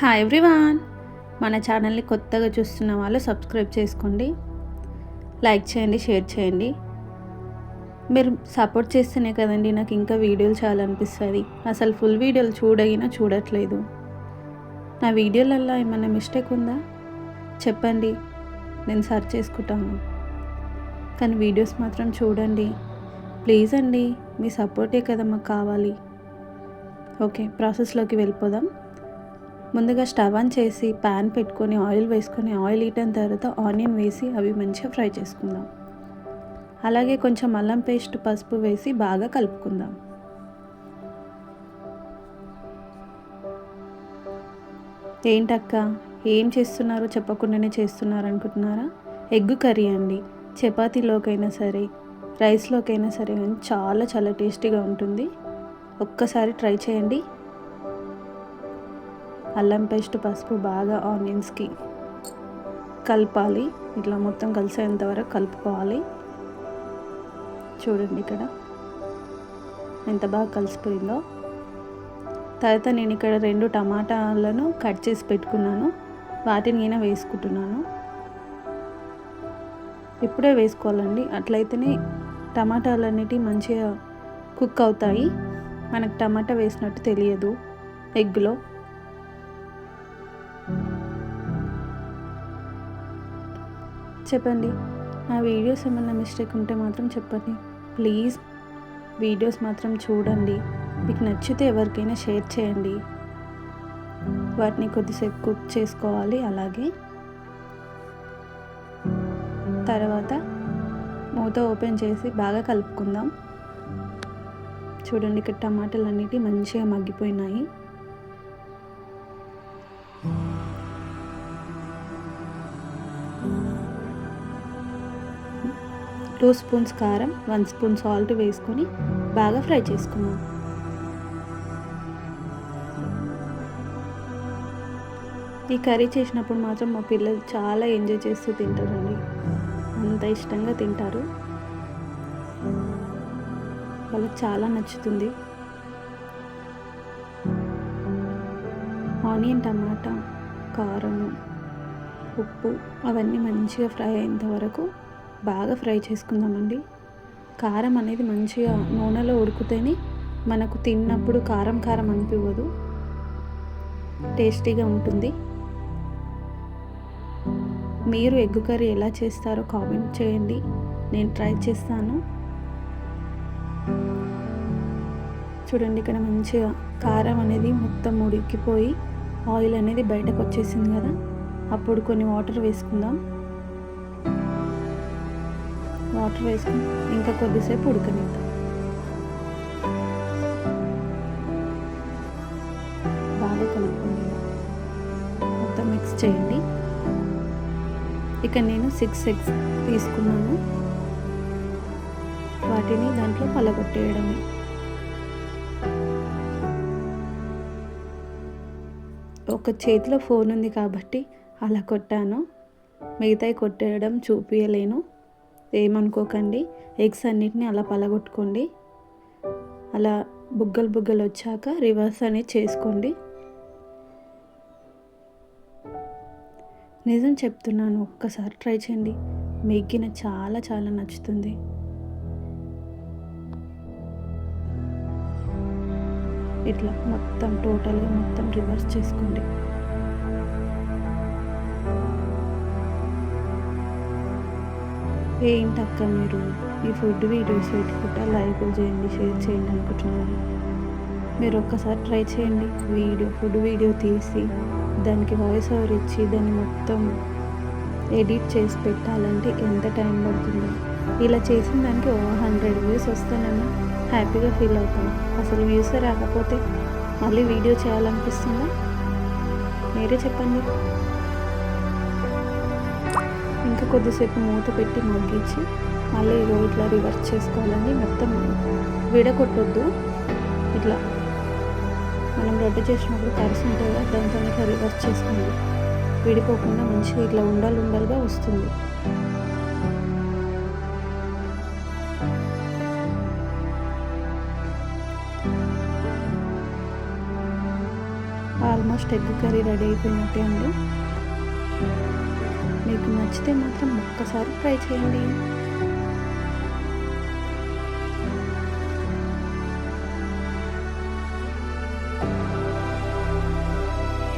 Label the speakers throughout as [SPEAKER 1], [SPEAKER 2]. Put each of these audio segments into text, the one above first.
[SPEAKER 1] Hi everyone మన ఛానల్ని కొత్తగా చూస్తున్న వాళ్ళు సబ్స్క్రైబ్ చేసుకోండి. లైక్ చేయండి షేర్ చేయండి. మీరు సపోర్ట్ చేస్తేనే కదండి నాకు ఇంకా వీడియోలు చాలా అనిపిస్తుంది అసలు ఫుల్ వీడియోలు చూడగినా చూడట్లేదు. నా వీడియోలలో ఏమైనా మిస్టేక్ ఉందా? చెప్పండి. నేను సర్చ్ చేసుకుంటాను. కానీ వీడియోస్ మాత్రం చూడండి. ప్లీజ్ అండి మీ సపోర్టే కదా మాకు కావాలి. ఓకే ప్రాసెస్లోకి వెళ్ళిపోదాం. ముందుగా స్టవ్ ఆన్ చేసి ప్యాన్ పెట్టుకొని ఆయిల్ వేసుకొని ఆయిల్ హీట్ తర్వాత ఆనియన్ వేసి అవి మంచిగా ఫ్రై చేసుకుందాం. అలాగే కొంచెం అల్లం పేస్ట్ పసుపు వేసి బాగా కలుపుకుందాం. ఏంటక్క ఏం చేస్తున్నారో? చెప్పకుండానే చేస్తున్నారు అనుకుంటున్నారా? ఎగ్ కర్రీ అండి. చపాతీలోకైనా సరే రైస్లోకైనా సరే కానీ చాలా చాలా టేస్టీగా ఉంటుంది. ఒక్కసారి ట్రై చేయండి. అల్లం పేస్ట్ పసుపు బాగా ఆనియన్స్కి కలపాలి. ఇట్లా మొత్తం కలిసేంత వరకు కలుపుకోవాలి. చూడండి ఇక్కడ ఎంత బాగా కలిసిపోయిందో. తర్వాత నేను ఇక్కడ రెండు టమాటాలను కట్ చేసి పెట్టుకున్నాను. వాటిని నేను వేసుకుంటున్నాను. ఇప్పుడే వేసుకోవాలండి. అట్లయితేనే టమాటాలన్నిటి మంచిగా కుక్ అవుతాయి. మనకు టమాటా వేసినట్టు తెలియదు ఎగ్లో చెప్పండి. నా వీడియోస్ ఏమైనా మిస్టేక్ ఉంటే మాత్రం చెప్పండి. ప్లీజ్. వీడియోస్ మాత్రం చూడండి. మీకు నచ్చితే ఎవరికైనా షేర్ చేయండి. వాటిని కొద్దిసేపు కుక్ చేసుకోవాలి. అలాగే తర్వాత మూత ఓపెన్ చేసి బాగా కలుపుకుందాం. చూడండి ఇక్కడ టమాటాలు అన్నిటి మంచిగా మగ్గిపోయినాయి. టూ స్పూన్స్ కారం వన్ స్పూన్ సాల్ట్ వేసుకొని బాగా ఫ్రై చేసుకున్నాం ఈ కర్రీ చేసినప్పుడు మాత్రం మా పిల్లలు చాలా ఎంజాయ్ చేస్తూ తింటారండి. అంత ఇష్టంగా తింటారు. వాళ్ళకి చాలా నచ్చుతుంది. ఆనియన్ టమాటా కారము ఉప్పు అవన్నీ మంచిగా ఫ్రై అయినంత వరకు బాగా ఫ్రై చేసుకుందామండి. కారం అనేది మంచిగా నూనెలో ఉడికితేనే మనకు తిన్నప్పుడు కారం కారం అనిపించదు టేస్టీగా ఉంటుంది. మీరు ఎగ్ కర్రీ ఎలా చేస్తారో కామెంట్ చేయండి. నేను ట్రై చేస్తాను. చూడండి ఇక్కడ మంచిగా కారం అనేది మొత్తం ఉడికిపోయి ఆయిల్ అనేది బయటకు వచ్చేసింది కదా. అప్పుడు కొన్ని వాటర్ వేసుకుందాం. వాటర్ వేసుకుని ఇంకా కొద్దిసేపు ఉడకనిద్దాం. బాగా కలుపుకోండి మొత్తం మిక్స్ చేయండి. ఇక నేను సిక్స్ ఎగ్స్ తీసుకున్నాను. వాటిని దాంట్లో పలగొట్టేయడమే. ఒక చేతిలో ఫోన్ ఉంది కాబట్టి అలా కొట్టాను. మిగతాయి కొట్టేయడం చూపించలేను ఏమనుకోకండి. ఎగ్స్ అన్నిటిని అలా పలగొట్టుకోండి. అలా బుగ్గలు బుగ్గలు వచ్చాక రివర్స్ అనేది చేసుకోండి. నిజం చెప్తున్నాను ఒక్కసారి ట్రై చేయండి. మెగ్గిన చాలా చాలా నచ్చుతుంది. ఇట్లా మొత్తం టోటల్గా మొత్తం రివర్స్ చేసుకోండి. ఏంటక్క మీరు? ఈ ఫుడ్ వీడియోస్ పెట్టుకుంటా లైకులు చేయండి షేర్ చేయండి అనుకుంటున్నాను. మీరు ఒక్కసారి ట్రై చేయండి. వీడియో ఫుడ్ వీడియో తీసి దానికి వాయిస్ ఓవర్ ఇచ్చి దాన్ని మొత్తం ఎడిట్ చేసి పెట్టాలంటే ఎంత టైం పడుతుంది? ఇలా చేసిన దానికి ఓ హండ్రెడ్ వ్యూస్ వస్తానని హ్యాపీగా ఫీల్ అవుతాను అసలు వ్యూస్ రాకపోతే మళ్ళీ వీడియో చేయాలనిపిస్తుందా? మీరే చెప్పండి. ఇంకా కొద్దిసేపు మూత పెట్టి మగ్గించి మళ్ళీ ఇదో ఇట్లా రివర్స్ చేసుకోవాలండి. మొత్తం విడగొట్టొద్దు. ఇట్లా మనం రొట్టె చేసినప్పుడు కరిసి ఉంటుంది కదా దాంతో ఇట్లా రివర్స్ చేసుకోండి. విడిపోకుండా మంచిగా ఇట్లా ఉండాలి ఉండాలిగా వస్తుంది. ఆల్మోస్ట్ ఎగ్ కర్రీ రెడీ అయిపోయినట్టే అండి. మీకు నచ్చితే మాత్రం ఒక్కసారి ట్రై చేయండి.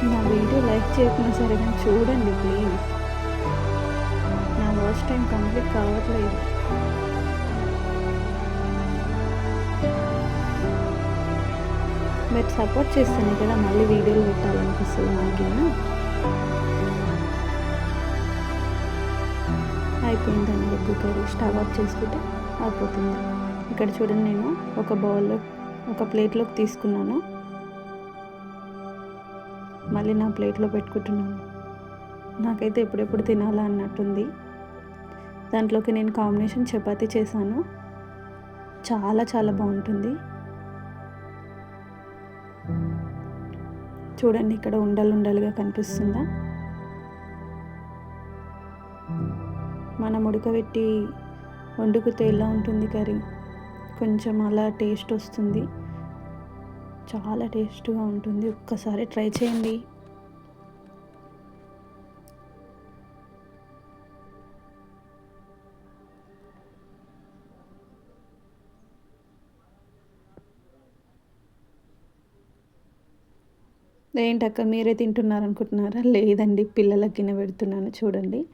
[SPEAKER 1] నా వీడియో లైక్ చేయకుండా సరే కానీ చూడండి ప్లీజ్. నా వాచ్ టైం కంప్లీట్ కావట్లేదు. మీరు సపోర్ట్ చేస్తేనే కదా మళ్ళీ వీడియోలు పెట్టాలనిపిస్తుంది నాకు అయిపోయిందండి ఎగ్ కర్రీ స్టవ్ ఆఫ్ చేసుకుంటే అయిపోతుంది ఇక్కడ చూడండి నేను ఒక బౌల్లో ఒక ప్లేట్లోకి తీసుకున్నాను. మళ్ళీ నా ప్లేట్లో పెట్టుకుంటున్నాను. నాకైతే ఎప్పుడెప్పుడు తినాలా అన్నట్టుంది. దాంట్లోకి నేను కాంబినేషన్ చపాతీ చేశాను. చాలా చాలా బాగుంటుంది. చూడండి ఇక్కడ ఉండలు ఉండలుగా కనిపిస్తుందా? మనం ఉడకబెట్టి వండుకుతే ఎలా ఉంటుంది కర్రీ? కొంచెం అలా టేస్ట్ వస్తుంది. చాలా టేస్ట్గా ఉంటుంది. ఒక్కసారి ట్రై చేయండి. ఏంటక్క మీరే తింటున్నారు అనుకుంటున్నారా లేదండి పిల్లలకి పెడుతున్నాను. చూడండి.